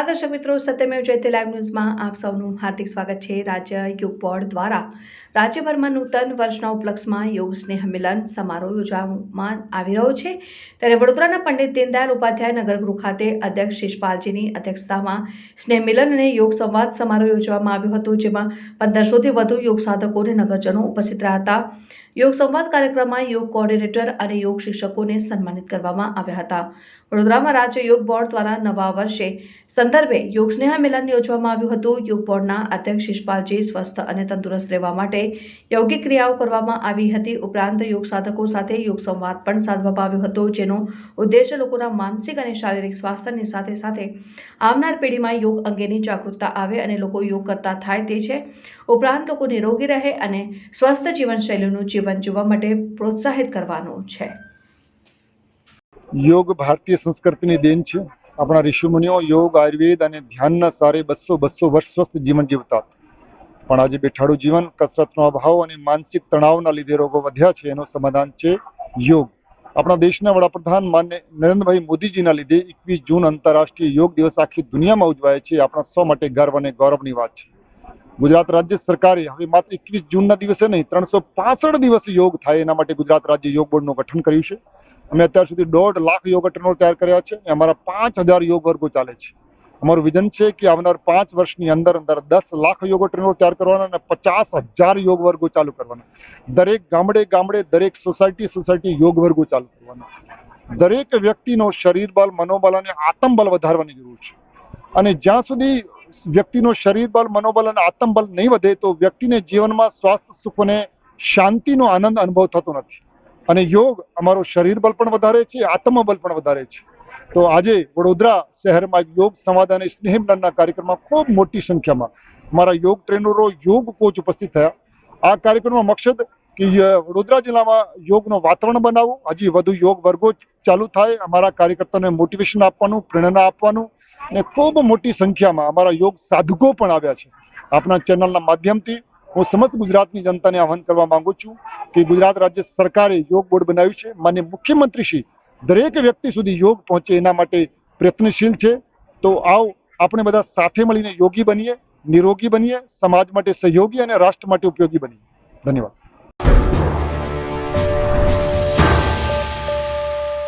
હા દર્શક મિત્રો, સત્યમેવ જયતે લાઈવ ન્યૂઝમાં આપ સૌનું હાર્દિક સ્વાગત છે. રાજ્ય યોગ બોર્ડ દ્વારા રાજ્યભરમાં નૂતન વર્ષના ઉપલક્ષમાં યોગ સ્નેહ મિલન સમારોહ યોજવામાં આવી રહ્યો છે. ત્યારે વડોદરાના પંડિત દીનદયાલ ઉપાધ્યાય નગરગૃહ ખાતે અધ્યક્ષ શિષપાલજીની અધ્યક્ષતામાં સ્નેહ મિલન અને યોગ સંવાદ સમારોહ યોજવામાં આવ્યો હતો, જેમાં પંદરસોથી વધુ યોગ સાધકો અને નગરજનો ઉપસ્થિત રહ્યા હતા. યોગ સંવાદ કાર્યક્રમમાં યોગ કોઓર્ડિનેટર અને યોગ શિક્ષકોને સન્માનિત કરવામાં આવ્યા હતા. વડોદરામાં રાજ્ય યોગ બોર્ડ દ્વારા નવા વર્ષે સંદર્ભે યોગ સ્નેહ મિલન યોજવામાં આવ્યું હતું. યોગ બોર્ડના અધ્યક્ષ શિષપાલજી સ્વસ્થ અને તંદુરસ્ત રહેવા માટે યોગિક ક્રિયાઓ કરવામાં આવી હતી. ઉપરાંત યોગ સાધકો સાથે યોગ સંવાદ પણ સાધવામાં આવ્યો હતો, જેનો ઉદ્દેશ લોકોના માનસિક અને શારીરિક સ્વાસ્થ્યની સાથે સાથે આવનાર પેઢીમાં યોગ અંગેની જાગૃતતા આવે અને લોકો યોગ કરતા થાય તે છે. ઉપરાંત લોકો નિરોગી રહે અને સ્વસ્થ જીવનશૈલીનું જીવન જીવવા માટે પ્રોત્સાહિત કરવાનું છે. યોગ ભારતીય સંસ્કૃતિની દેન છે. આપણા ઋષિમુનિઓ યોગ, આયુર્વેદ અને ધ્યાનના સારે બસો બસો વર્ષ સ્વસ્થ જીવન જીવતા. પણ આજે બેઠાડું જીવન, કસરતનો અભાવ અને માનસિક તણાવના લીધે રોગો વધ્યા છે, એનું સમાધાન છે યોગ. આપણા દેશના વડાપ્રધાન માન્ય નરેન્દ્રભાઈ મોદીજીના લીધે એકવીસ જૂન આંતરરાષ્ટ્રીય યોગ દિવસ આખી દુનિયામાં ઉજવાય છે આપણા સૌ માટે ગર્વ અને ગૌરવની વાત છે. ગુજરાત રાજ્ય સરકારે હવે માત્ર એકવીસ જૂનના દિવસે નહીં, ત્રણસો દિવસ યોગ થાય એના માટે ગુજરાત રાજ્ય યોગ બોર્ડનું ગઠન કર્યું છે. અમે અત્યાર સુધી દોઢ લાખ યોગ ટર્નર તૈયાર કર્યા છે અમારા પાંચ હજાર યોગ વર્ગો ચાલે છે. અમારું વિઝન છે કે આવનાર પાંચ વર્ષની અંદર અંદર દસ લાખ યોગ ટ્રેનરો તૈયાર કરવાના અને પચાસ હજાર યોગ વર્ગો ચાલુ કરવાના. દરેક ગામડે ગામડે દરેક સોસાયટી સોસાયટી યોગ વર્ગો ચાલુ કરવાના. દરેક વ્યક્તિનો શરીર બળ, મનોબળ અને આત્મબળ વધારવાની જરૂર છે. અને જ્યાં સુધી વ્યક્તિનો શરીર બળ, મનોબળ અને આત્મબળ નહીં વધે તો વ્યક્તિને જીવનમાં સ્વાસ્થ્ય, સુખ અને શાંતિનો આનંદ અનુભવ થતો નથી. અને યોગ અમારો શરીર બળ પણ વધારે છે, આત્મબળ પણ વધારે છે. તો આજે વડોદરા શહેરમાં યોગ સંવાદ અને સ્નેહ મિલનના કાર્યક્રમમાં ખૂબ મોટી સંખ્યામાં અમારા યોગ ટ્રેનરો, યોગ કોચ ઉપસ્થિત થયા. આ કાર્યક્રમનો મકસદ કે વડોદરા જિલ્લામાં યોગનો વાતાવરણ બનાવવું. હજી વધુ યોગ વર્ગો ચાલુ થાય. અમારા કાર્યકર્તાઓને મોટિવેશન આપવાનું, પ્રેરણા આપવાનું અને ખૂબ મોટી સંખ્યામાં અમારા યોગ સાધકો પણ આવ્યા છે. આપણા ચેનલના માધ્યમથી હું સમસ્ત ગુજરાતની જનતાને આહ્વાન કરવા માંગુ છું કે ગુજરાત રાજ્ય સરકારે યોગ બોર્ડ બનાવ્યું છે. માન્ય મુખ્યમંત્રી શ્રી દરેક વ્યક્તિ સુધી યોગ પહોંચે એના માટે પ્રયત્નશીલ છે. તો આવો આપણે બધા સાથે મળીને યોગી બનીએ, નિરોગી બનીએ, સમાજ માટે સહયોગી અને રાષ્ટ્ર માટે ઉપયોગી બનીએ. ધન્યવાદ.